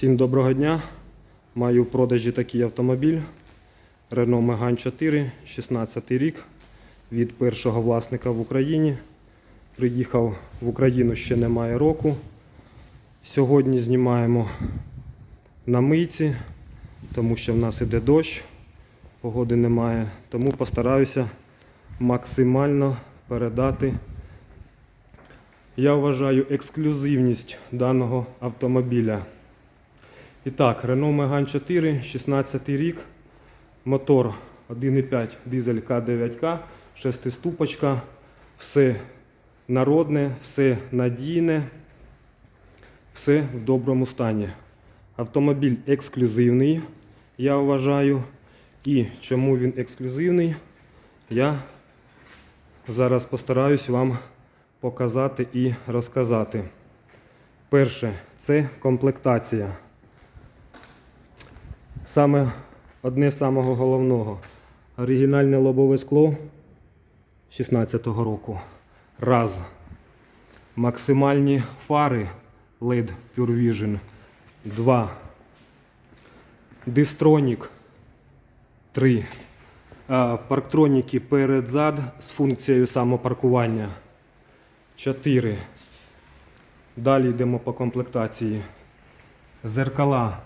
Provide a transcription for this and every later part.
Всім доброго дня. Маю в продажі такий автомобіль Renault Megane 4, 16 рік від першого власника в Україні. Приїхав в Україну ще немає року. Сьогодні знімаємо на мийці, тому що в нас іде дощ, погоди немає. Тому постараюся максимально передати. Я вважаю ексклюзивність даного автомобіля. І так, Renault Megane 4, 16 рік, мотор 1,5 дизель К9К, 6-ступочка, все народне, все надійне, все в доброму стані. Автомобіль ексклюзивний, я вважаю. І чому він ексклюзивний, я зараз постараюсь вам показати і розказати. Перше, це комплектація. Саме одне з самого головного. Оригінальне лобове скло 16-го року. Раз. Максимальні фари LED Pure Vision. Два. Дистронік. Три. Парктроніки перед-зад з функцією самопаркування. 4. Далі йдемо по комплектації. Зеркала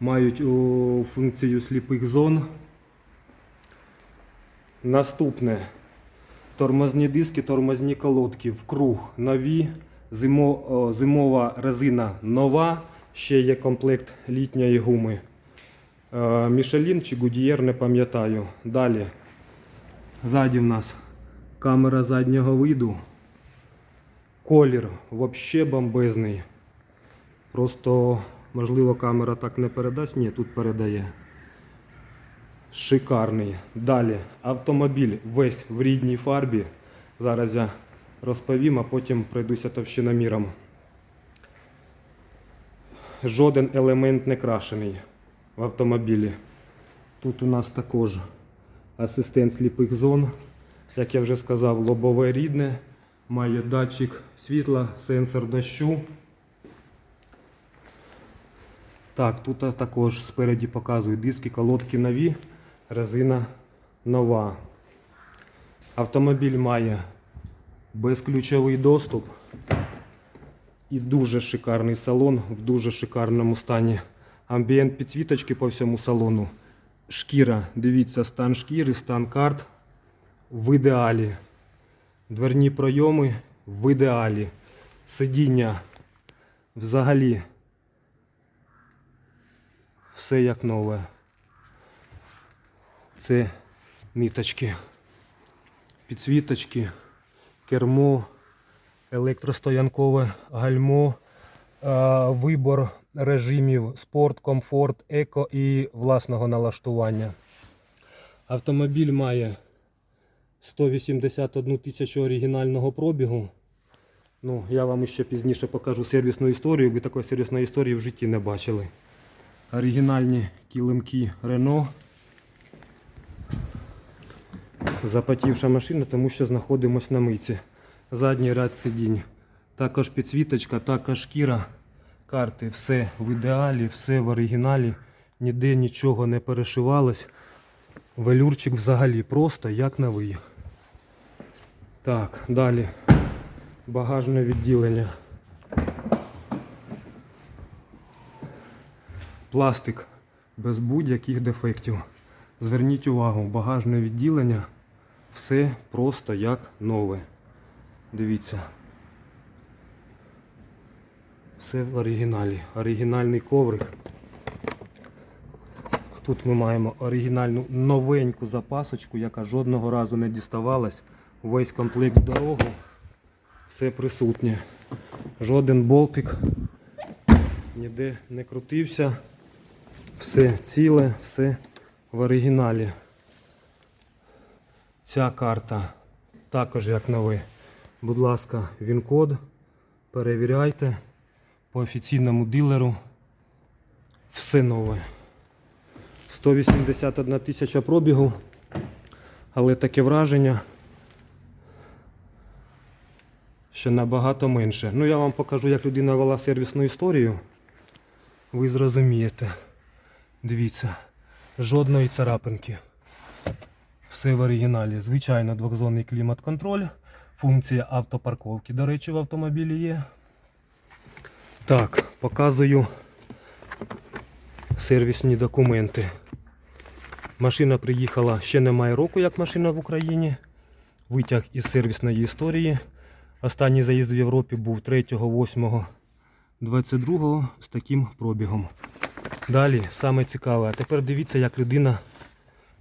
мають о, функцію сліпих зон. Наступне. Тормозні диски, тормозні колодки в круг нові. Зимо, о, зимова резина нова. Ще є комплект літньої гуми. Е, Мішелін чи Гудієр, не пам'ятаю. Далі. Ззаді в нас камера заднього виду. Колір взагалі бомбезний. Просто, можливо, камера так не передасть. Ні, тут передає. Шикарний. Далі автомобіль весь в рідній фарбі. Зараз я розповім, а потім пройдуся товщиноміром. Жоден елемент не крашений в автомобілі. Тут у нас також асистент сліпих зон. Як я вже сказав, лобове рідне. Має датчик світла, сенсор дощу. Так, тут також спереді показують диски, колодки нові, резина нова. Автомобіль має безключовий доступ і дуже шикарний салон в дуже шикарному стані. Амбієнт підсвіточки по всьому салону. Шкіра, дивіться, стан шкіри, стан карт в ідеалі. Дверні пройоми в ідеалі. Сидіння взагалі все як нове. Це ниточки, підсвіточки, кермо, електростоянкове гальмо, вибор режимів спорт, комфорт, еко і власного налаштування. Автомобіль має 181 тисячу оригінального пробігу. Ну, я вам ще пізніше покажу сервісну історію, ви такої сервісної історії в житті не бачили. Оригінальні килимки Renault. Запотівша машина, тому що знаходимося на миці. Задній ряд сидінь. Також підсвіточка, також шкіра. Карти, все в ідеалі, все в оригіналі. Ніде нічого не перешивалось. Велюрчик взагалі просто як новий. Так, далі. Багажне відділення. Пластик без будь-яких дефектів. Зверніть увагу, багажне відділення все просто як нове. Дивіться. Все в оригіналі. Оригінальний коврик. Тут ми маємо оригінальну новеньку запасочку, яка жодного разу не діставалась. Весь комплект в дорогу. Все присутнє. Жоден болтик ніде не крутився. Все ціле, все в оригіналі. Ця карта також як новий. Будь ласка, він-код. Перевіряйте по офіційному дилеру. Все нове. 181 тисяча пробігу, але таке враження, що набагато менше. Ну я вам покажу, як людина вела сервісну історію. ви зрозумієте. Дивіться, жодної царапинки. Все в оригіналі. Звичайно, двохзонний клімат-контроль. Функція автопарковки, до речі, в автомобілі є. Так, показую сервісні документи. Машина приїхала ще немає року, як машина в Україні. Витяг із сервісної історії. Останній заїзд в Європі був 3.8.22 з таким пробігом. Далі саме цікаве. А тепер дивіться, як людина,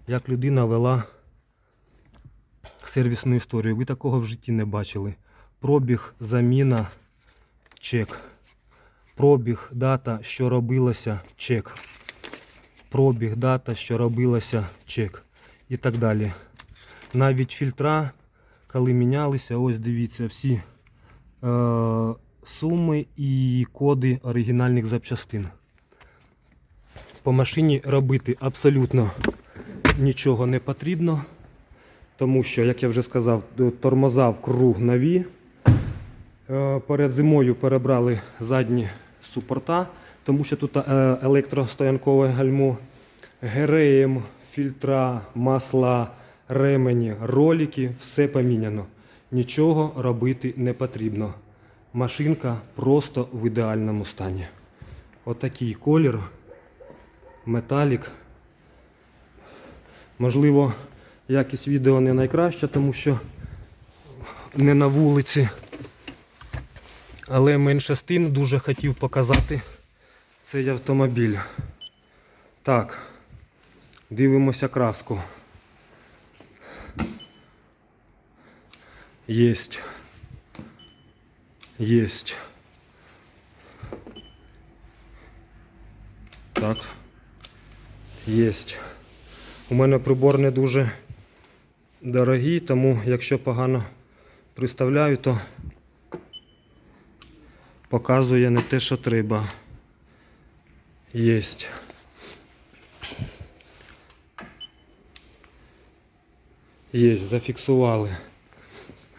як людина вела сервісну історію. Ви такого в житті не бачили. Пробіг, заміна, чек. Пробіг, дата, що робилося, чек. Пробіг, дата, що робилося, чек. І так далі. Навіть фільтра, коли мінялися, ось дивіться, всі е, суми і коди оригінальних запчастин. По машині робити абсолютно нічого не потрібно, тому що, як я вже сказав, тормоза в круг нові. Е, Перед зимою перебрали задні супорта, тому що тут е, електростоянкове гальмо, ГРМ, фільтра, масла, ремені, ролики, все поміняно. Нічого робити не потрібно. Машинка просто в ідеальному стані. Отакий колір, металік. Можливо, якість відео не найкраща, тому що не на вулиці. Але менше з тим дуже хотів показати цей автомобіль. Так, дивимося краску. Єсть. Єсть. Так. Єсть. У мене прибор не дуже дорогий, тому якщо погано приставляю, то показує не те, що треба. Єсть. Єсть, зафіксували.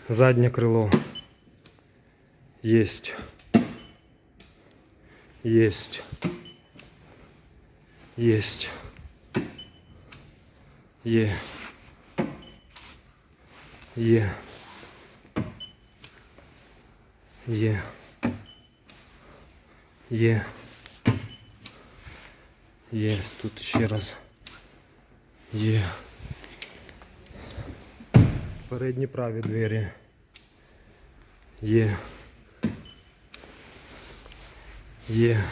Заднє крило. Єсть. Єсть. Єсть. Є. Є. Є. Є. Є. Тут ще раз. Є. Передні праві двері. Є. Є.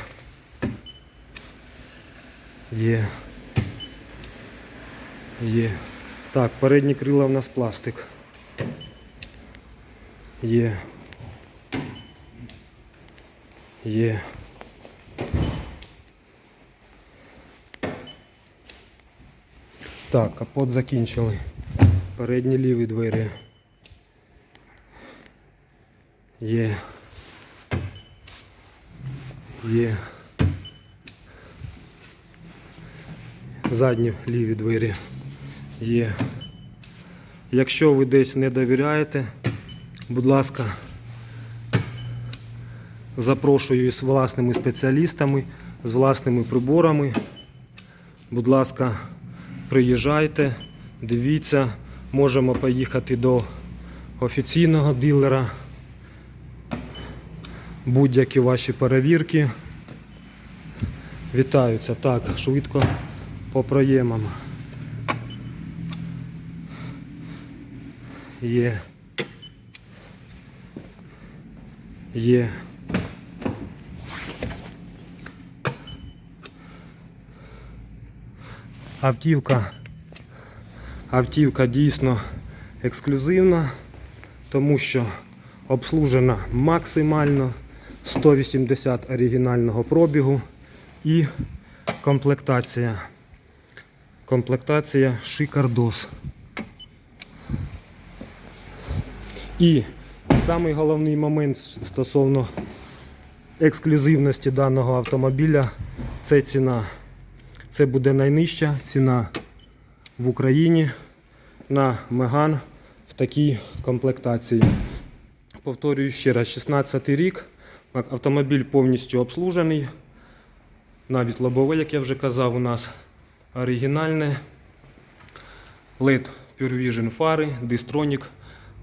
Є. Є. Так, передні крила в нас пластик. Є. Є. Так, капот закінчили. Передні ліві двері. Є. Є. Задні ліві двері. Є. Якщо ви десь не довіряєте, будь ласка, запрошую з власними спеціалістами, з власними приборами. Будь ласка, приїжджайте, дивіться, можемо поїхати до офіційного дилера. Будь-які ваші перевірки. Вітаються так, швидко по проємам. Є. Є. Автівка. Автівка дійсно ексклюзивна, тому що обслужена максимально 180 оригінального пробігу і комплектація. Комплектація Шикардос. І самий головний момент стосовно ексклюзивності даного автомобіля це ціна. Це буде найнижча ціна в Україні на Меган в такій комплектації. Повторюю ще раз, 16 рік. Автомобіль повністю обслужений. Навіть лобове, як я вже казав, у нас оригінальне. LED Pure Vision фари, дистронік,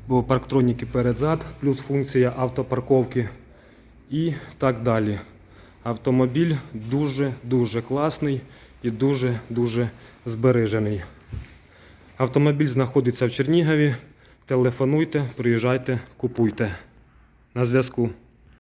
бо парктроніки перед-зад, плюс функція автопарковки і так далі. Автомобіль дуже-дуже класний і дуже-дуже збережений. Автомобіль знаходиться в Чернігові. Телефонуйте, приїжджайте, купуйте. На зв'язку.